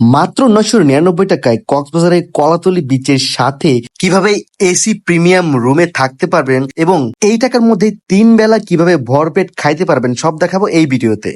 মাত্র নয়শো নিরানব্বই টাকায় কক্সবাজারের কলাতলি বিচের সাথে কীভাবে এসি প্রিমিয়াম রুমে থাকতে পারবেন এবং এই টাকার মধ্যে তিন বেলা কীভাবে ভরপেট খাইতে পারবেন সব দেখাবো এই ভিডিওতে।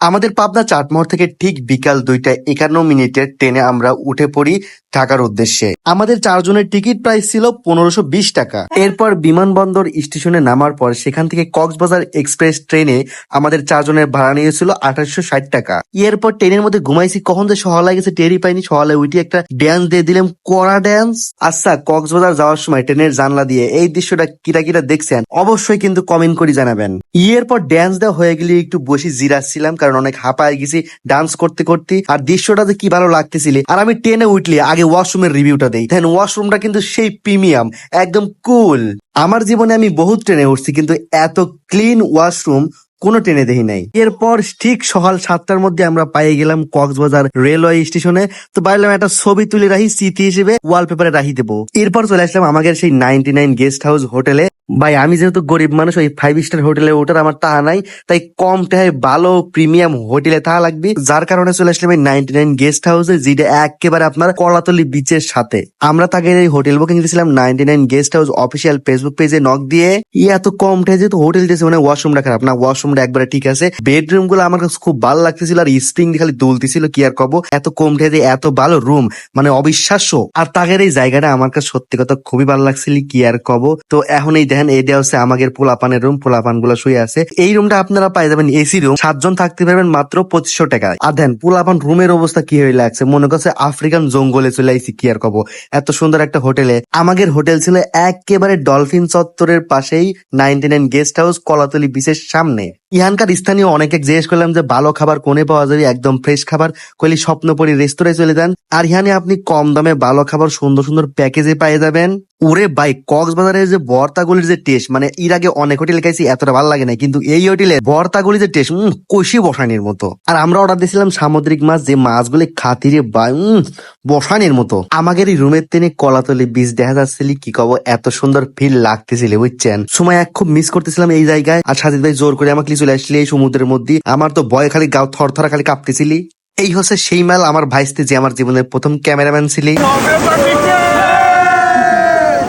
আমাদের পাবনা চাটমোহর থেকে ঠিক বিকাল দুইটা একান্ন মিনিটের ট্রেনে আমরা উঠে পড়ি ঢাকার উদ্দেশ্যে। আমাদের চারজনের টিকিট প্রাইস ছিল পনেরোশো বিশ টাকা। এরপর বিমানবন্দর স্টেশনে নামার পর সেখান থেকে কক্সবাজার এক্সপ্রেস ট্রেনে আমাদের চারজনের ভাড়া নিয়েছিল আঠাশশো ষাট টাকা। এরপর ট্রেনের মধ্যে ঘুমাইছি, কখন যে সহলায় গেছে টেরই পাইনি। সহলায় উঠি একটা ড্যান্স দিয়ে দিলাম, কড়া ড্যান্স আচ্ছা কক্সবাজার যাওয়ার সময় ট্রেনের জানলা দিয়ে এই দৃশ্যটা কিরা কিরা দেখছেন, অবশ্যই কিন্তু কমেন্ট করে জানাবেন। এরপর ড্যান্স দেওয়া হয়ে গেলে একটু বসে জিরাচ্ছিলাম, কারণ অনেক হাঁপায় গেছি ডান্স করতে করতে। আর দৃশ্যটা যে কি ভালো লাগতেছিল, আর আমি ট্রেনে উঠলি আগে ওয়াশরুমের রিভিউটা দেই। দেন ওয়াশরুমটা কিন্তু সেই প্রিমিয়াম, একদম কুল। আমার জীবনে আমি বহুত ট্রেনে উঠছি, কিন্তু এত ক্লিন ওয়াশরুম কোনো ট্রেনে দেখি নাই। এরপর ঠিক সকাল সাতটার মধ্যে আমরা পাইয়ে গেলাম কক্সবাজার রেলওয়ে স্টেশনে। তো বাইরলাম একটা ছবি তুলে রাখি, স্মৃতি হিসেবে ওয়ালপেপারে রাখি দেবো। এরপর চলে আসলাম আমাদের সেই নাইনটি নাইন গেস্ট হাউস হোটেলে ভাই, আমি যেহেতু গরিব মানুষ, ওই ফাইভ স্টার হোটেলে ওঠার আমার টাকা নাই, তাই কম টাকায় ভালো প্রিমিয়াম হোটেলে থাকা লাগবে। যার কারণে চলে আসলাম এই নাইনটি নাইন গেস্ট হাউসে যেটা একেবারে আপনার কলাতলি বিচের সাথে। আমরা তাকে এই হোটেল বুকিং দিয়েছিলাম ninety nine guest house official Facebook পেজে নক দিয়ে। এত কম টাকায় যেহেতু হোটেল দিয়েছে মানে ওয়াশরুমটা খারাপ। না ওয়াশরুমটা একবারে ঠিক আছে। বেডরুমগুলো আমার কাছে খুব ভালো লাগতেছিল, আর স্প্রিং খালি দুলতেছিল, কি আর কব? এত কম টাকায় এত ভালো রুম মানে অবিশ্বাস্য। আর তাগের এই জায়গাটা আমার কাছে সত্যি কথা খুবই ভালো লাগছিল, কি আর কব? তো এখন এই দেখেন এটা হচ্ছে আমাদের পোলাপানের রুম পোলাপানগুলো শুয়ে আছে। এই রুমটা আপনারা পাই যাবেন এসি রুম সাতজন থাকতে পারবেন মাত্র পঁচিশশো টাকায়। আর দেন, পোলাপান রুমের অবস্থা কি হয়ে লাগছে? মনে করছে আফ্রিকান জঙ্গলে চলে আইসি কি আর কব? এত সুন্দর একটা হোটেলে। আমাদের হোটেল ছিল একেবারে ডলফিন চত্বরের পাশেই ninety nine guest house Kolatoli বিচের সামনে। ইহানকার স্থানীয় অনেকে জিজ্ঞেস করলাম যে, ভালো খাবার কোনে পাওয়া যাবে একদম ফ্রেশ খাবার? কইলি, স্বপ্নপুরী রেস্তোরাঁয় চলে যান। আর ইহানে আপনি কম দামে ভালো খাবার সুন্দর সুন্দর প্যাকেজে পেয়ে যাবেন। ওরে ভাই, কক্সবাজারের যে বর্তাগুলির যে টেস্ট মানে এর আগে অনেক হোটেলে খাইছি, এতটা ভালো লাগে না কিন্তু এই হোটেলে বর্তাগুলি যে টেস্ট, উম কষি বসানির মতো। আর আমরা অর্ডার দিয়েছিলাম সামুদ্রিক মাছ, যে মাছগুলি খাতিরে ভাই উম, বসানির মতো। আমাদের এই রুমের তিনি কলাতলি বীজ দেখা যাচ্ছিল, কি কব, এত সুন্দর ফিল লাগতেছিল, বুঝছেন? সময় এক খুব মিস করতেছিলাম এই জায়গায়। আর সাজিদ ভাই জোর করে আমাকে চলে আসলে এই সমুদ্রের মধ্যে। আমার তো ভয় খালি গাও থর থরা খালি কাঁপতেছিলি। এই হচ্ছে সেই মাল আমার ভাইস্তে যে আমার জীবনের প্রথম ক্যামেরাম্যান ছিলি।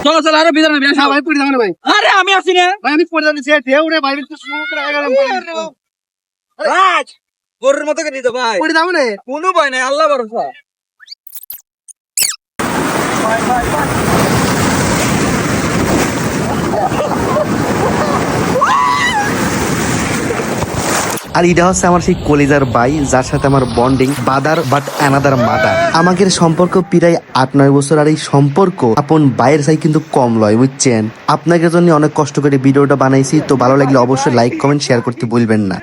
চলো চলো আরে বিদায় নেবে না ভাই পড়ে যাবে না ভাই। আরে আমি আছি না। ভাই আমি পড়ে যাচ্ছি ঢেউ রে ভাই একটু সমুদ্রে রাজ গরুর মতো করে দিত ভাই। পড়ে যাবে না। কোনো ভয় নাই আল্লাহ ভরসা। আর এটা হচ্ছে আমার সেই কলিজার বাই যার সাথে আমার bonding brother but another mother আমাদের সম্পর্ক প্রায় আট, নয় বছর আর এই সম্পর্ক আপন বাইয়ের সাই কিন্তু কম লয়, বুঝছেন? আপনাকে জন্য অনেক কষ্ট করে ভিডিওটা বানাইছি, তো ভালো লাগলে অবশ্যই লাইক কমেন্ট শেয়ার করতে ভুলবেন না।